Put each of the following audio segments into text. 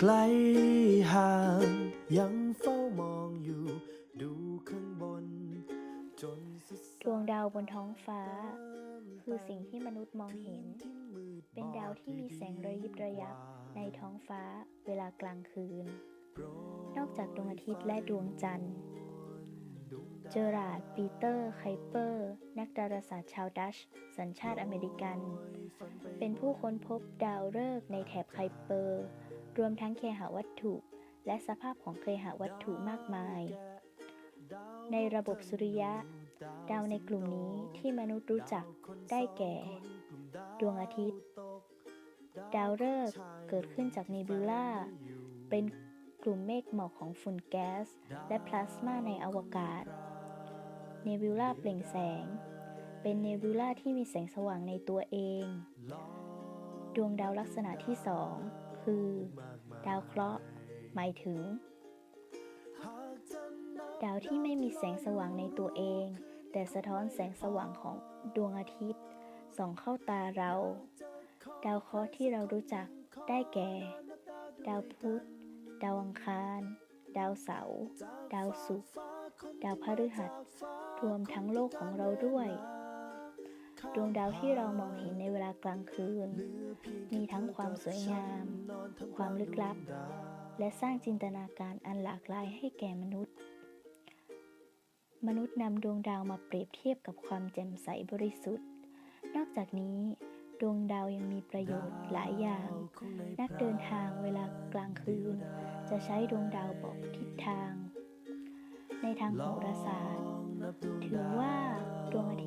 ไกลห่างยังเฝ้ามองอยู่ ดูข้างบน จนสุดดวงดาวบนท้องฟ้า คือสิ่งที่มนุษย์มองเห็น เป็นดาวที่มีแสงระยิบระยับในท้องฟ้าเวลากลางคืน นอกจากดวงอาทิตย์และดวงจันทร์ เจอราร์ดปีเตอร์ ไคเปอร์ นักดาราศาสตร์ชาวดัช สัญชาติอเมริกัน เป็นผู้ค้นพบดาวฤกษ์ในแถบไคเปอร์ รวมทั้งเคหวัตถุ และสภาพของเคหวัตถุมากมาย ในระบบสุริยะ ดาวในกลุ่มนี้ที่มนุษย์รู้จักได้แก่ ดวงอาทิตย์ ดาวฤกษ์เกิดขึ้นจากเนบิวลาเป็นกลุ่มเมฆหมอกของฝุ่นแก๊ส และพลาสมาในอวกาศ เนบิวลาเปล่งแสง เป็นเนบิวลาที่มีแสงสว่างในตัวเอง ดวงดาวลักษณะที่สอง คือ ดาวเคราะห์ หมายถึง ดาวที่ไม่มีแสงสว่างในตัวเอง แต่สะท้อนแสงสว่างของดวงอาทิตย์ ส่องเข้าตาเรา ดาวเคราะห์ที่เรารู้จักได้แก่ ดาวพุธ ดาวอังคาร ดาวเสาร์ ดาวศุกร์ ดาวพฤหัส รวมทั้งโลกของเราด้วย ดวงดาวที่เรามองเห็นในเวลากลางคืน มีทั้งความสวยงาม ความลึกลับ และสร้างจินตนาการอันหลากหลายให้แก่มนุษย์ มนุษย์นำดวงดาวมาเปรียบเทียบกับความแจ่มใสบริสุทธิ์ นอกจากนี้ ดวงดาวยังมีประโยชน์หลายอย่าง นักเดินทางเวลากลางคืน จะใช้ดวงดาวบอกทิศทาง ในทางโหราศาสตร์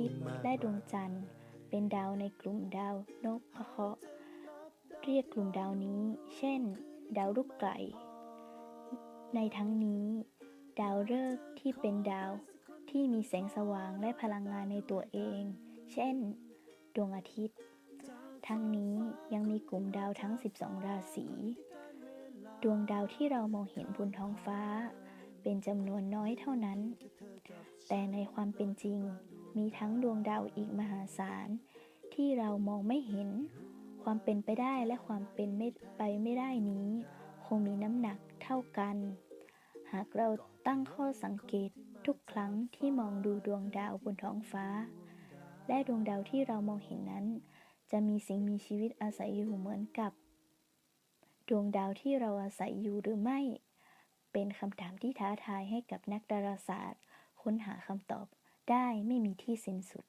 ตย์และดวงจันทร์ เป็นดาวในกลุ่มดาวนพเคราะห์เรียกกลุ่มดาวนี้ เช่น ดาวลูกไก่ ในทั้งนี้ ดาวฤกษ์ที่เป็นดาวที่มีแสงสว่างและพลังงานในตัวเอง เช่น ดวงอาทิตย์ ทั้งนี้ยังมีกลุ่มดาวทั้ง 12 ราศี ดวงดาวที่เรามองเห็นบนท้องฟ้า เป็นจำนวนน้อยเท่านั้น แต่ในความเป็นจริง มีทั้งดวงดาวอีกมหาศาล ที่เรามองไม่เห็น ความเป็นไปได้และความเป็นไม่ไปไม่ได้นี้ คงมีน้ำหนักเท่ากัน หากเราตั้งข้อสังเกตทุกครั้งที่มองดูดวงดาวบนท้องฟ้า และดวงดาวที่เรามองเห็นนั้น จะมีสิ่งมีชีวิตอาศัยอยู่เหมือนกับ ดวงดาวที่เราอาศัยอยู่หรือไม่ เป็นคำถามที่ท้าทายให้กับนักดาราศาสตร์ ค้นหาคำตอบ ได้ไม่มีที่สิ้นสุด